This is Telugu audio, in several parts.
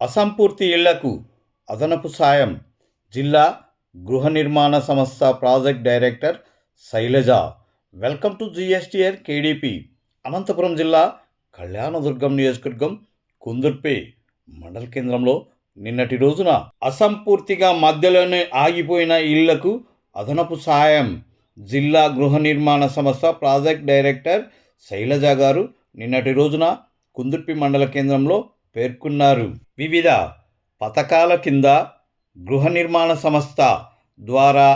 అసంపూర్తి ఇళ్ళకు అదనపు సాయం జిల్లా గృహ నిర్మాణ సంస్థ project director Shailaja. Welcome to GSTR KDP. Anantapuram జిల్లా కళ్యాణదుర్గం నియోజకవర్గం కుందుర్పే మండల కేంద్రంలో నిన్నటి రోజున అసంపూర్తిగా మధ్యలోనే ఆగిపోయిన ఇళ్ళకు అదనపు సాయం జిల్లా గృహ నిర్మాణ సంస్థ ప్రాజెక్ట్ డైరెక్టర్ శైలజ గారు నిన్నటి రోజున కుందుర్పి మండల కేంద్రంలో పేర్కొన్నారు. వివిధ పథకాల కింద గృహ నిర్మాణ సంస్థ ద్వారా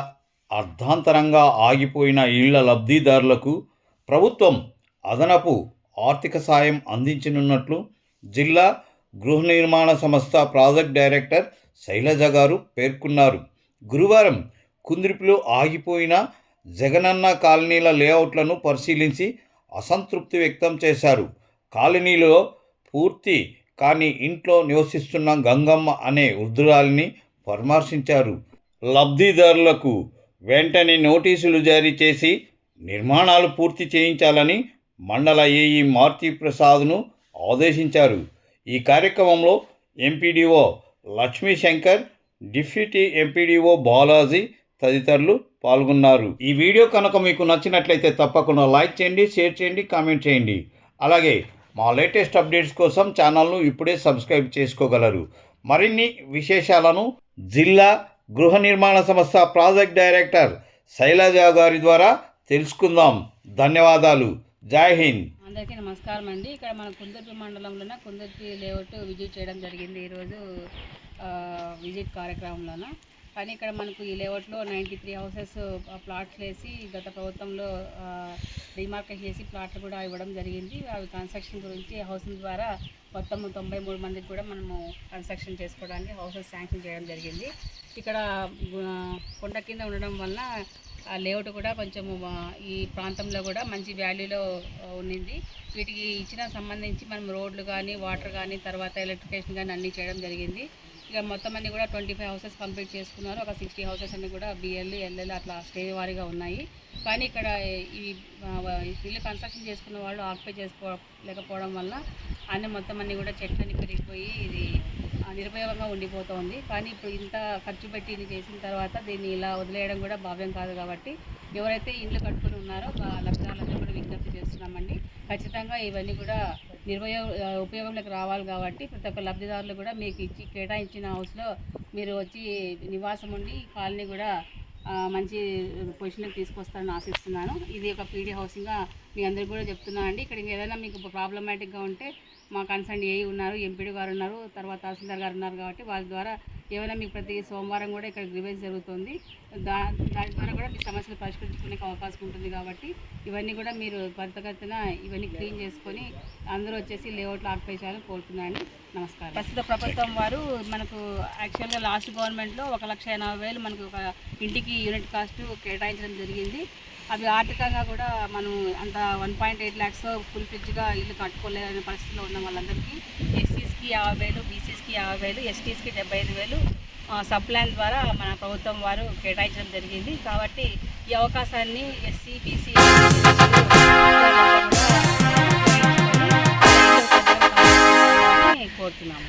అర్ధాంతరంగా ఆగిపోయిన ఇళ్ళ లబ్ధిదారులకు ప్రభుత్వం అదనపు ఆర్థిక సాయం అందించనున్నట్లు జిల్లా గృహ నిర్మాణ సంస్థ ప్రాజెక్ట్ డైరెక్టర్ శైలజ గారు పేర్కొన్నారు. గురువారం కుంద్రిపిలో ఆగిపోయిన జగనన్న కాలనీల లేఅవుట్లను పరిశీలించి అసంతృప్తి వ్యక్తం చేశారు. కాలనీలో పూర్తి కానీ ఇంట్లో నివసిస్తున్న గంగమ్మ అనే వృద్ధురాలిని పరామర్శించారు. లబ్ధిదారులకు వెంటనే నోటీసులు జారీ చేసి నిర్మాణాలు పూర్తి చేయించాలని మండల ఏఈ మారుతి ప్రసాద్ను ఆదేశించారు. ఈ కార్యక్రమంలో MPDO Lakshmi Shankar deputy MPDO Balaji తదితరులు పాల్గొన్నారు. ఈ వీడియో కనుక మీకు నచ్చినట్లయితే తప్పకుండా లైక్ చేయండి షేర్ చేయండి కామెంట్ చేయండి. అలాగే మా లేటెస్ట్ అప్డేట్స్ కోసం ఛానల్ను ఇప్పుడే సబ్స్క్రైబ్ చేసుకోగలరు. మరిన్ని విశేషాలను జిల్లా గృహ నిర్మాణ సంస్థ ప్రాజెక్ట్ డైరెక్టర్ శైలజ గారి ద్వారా తెలుసుకుందాం. ధన్యవాదాలు. జై హింద్. అందరికీ నమస్కారం అండి. ఇక్కడ మన కుందర్పి మండలంలోన కుందర్పి లేఅవుట్ విజిట్ చేయడం జరిగింది ఈరోజు విజిట్ కార్యక్రమంలోన. కానీ ఇక్కడ మనకు ఈ లేఅవుట్లో నైంటీ త్రీ హౌసెస్ ప్లాట్స్ వేసి గత ప్రభుత్వంలో డిమార్కేట్ చేసి ప్లాట్లు కూడా ఇవ్వడం జరిగింది. అవి కన్స్ట్రక్షన్ గురించి హౌసింగ్ ద్వారా మొత్తం తొంభై మూడు మందికి కూడా మనము కన్స్ట్రక్షన్ చేసుకోవడానికి హౌసెస్ శాంక్షన్ చేయడం జరిగింది. ఇక్కడ కొండ కింద ఉండడం వల్ల ఆ లేఅవుట్ కూడా కొంచెం ఈ ప్రాంతంలో కూడా మంచి వాల్యూలో ఉండింది ఉన్నింది. వీటికి ఇచ్చిన సంబంధించి మనం రోడ్లు కానీ వాటర్ కానీ తర్వాత ఎలక్ట్రికేషన్ కానీ అన్నీ చేయడం జరిగింది. ఇక మొత్తం అన్ని కూడా ట్వంటీ ఫైవ్ హౌసెస్ కంప్లీట్ చేసుకున్నారు. ఒక సిక్స్టీ హౌసెస్ అన్ని కూడా బిఎల్ ఎల్ఎల్ అట్లా స్టేజ్ వారీగా ఉన్నాయి. కానీ ఇక్కడ ఈ ఇల్లు కన్స్ట్రక్షన్ చేసుకున్న వాళ్ళు ఆక్యుపై చేసుకో లేకపోవడం వల్ల అన్ని మొత్తం అన్ని కూడా చెట్లన్నీ పెరిగిపోయి ఇది నిరుపయోగంగా ఉండిపోతుంది. కానీ ఇప్పుడు ఇంత ఖర్చు పెట్టి ఇది చేసిన తర్వాత దీన్ని ఇలా వదిలేయడం కూడా భావ్యం కాదు కాబట్టి ఎవరైతే ఇండ్లు కట్టుకుని ఉన్నారో ఆ కూడా విజ్ఞప్తి చేస్తున్నామండి. ఖచ్చితంగా ఇవన్నీ కూడా నిర్వయో ఉపయోగంలోకి రావాలి కాబట్టి ప్రతి ఒక్క లబ్ధిదారులు కూడా మీకు ఇచ్చి కేటాయించిన హౌస్లో మీరు వచ్చి నివాసం ఉండి కాలనీ కూడా మంచి పొజిషన్కి తీసుకొస్తారని ఆశిస్తున్నాను. ఇది ఒక పీడీ హౌసింగ్గా మీ అందరికీ కూడా చెప్తున్నాను అండి. ఇక్కడ ఏదైనా మీకు ప్రాబ్లమాటిక్గా ఉంటే మా కన్సర్న్ ఏఈ ఉన్నారు ఎంపీడీ గారు ఉన్నారు తర్వాత తహసీల్దార్ గారు ఉన్నారు కాబట్టి వాళ్ళ ద్వారా ఏమైనా మీకు ప్రతి సోమవారం కూడా ఇక్కడ గ్రివేజ్ జరుగుతుంది. దా దాని ద్వారా కూడా మీ సమస్యలు పరిష్కరించుకునే అవకాశం ఉంటుంది కాబట్టి ఇవన్నీ కూడా మీరు త్వరితగతిన ఇవన్నీ క్లీన్ చేసుకొని అందరూ వచ్చేసి లేఅవుట్లు ఆక్యుపై చేయాలని కోరుతున్నాను నమస్కారం. ప్రస్తుత ప్రభుత్వం వారు మనకు యాక్చువల్గా లాస్ట్ గవర్నమెంట్లో ఒక లక్ష ఎనభై వేలు మనకు ఒక ఇంటికి యూనిట్ కాస్ట్ కేటాయించడం జరిగింది. అవి ఆర్థికంగా కూడా మనం అంత one point eight lakhs full ఫ్రిడ్జ్గా ఇల్లు కట్టుకోలేదనే పరిస్థితిలో ఉన్న వాళ్ళందరికీ ఎస్సీస్కి యాభై వేలు బీసీస్కి యాభై వేలు ఎస్టీస్కి డెబ్బై ఐదు వేలు సబ్ ప్లాన్ ద్వారా మన ప్రభుత్వం వారు కేటాయించడం జరిగింది కాబట్టి ఈ అవకాశాన్ని ఎస్సీ బీసీ కోరుతున్నాము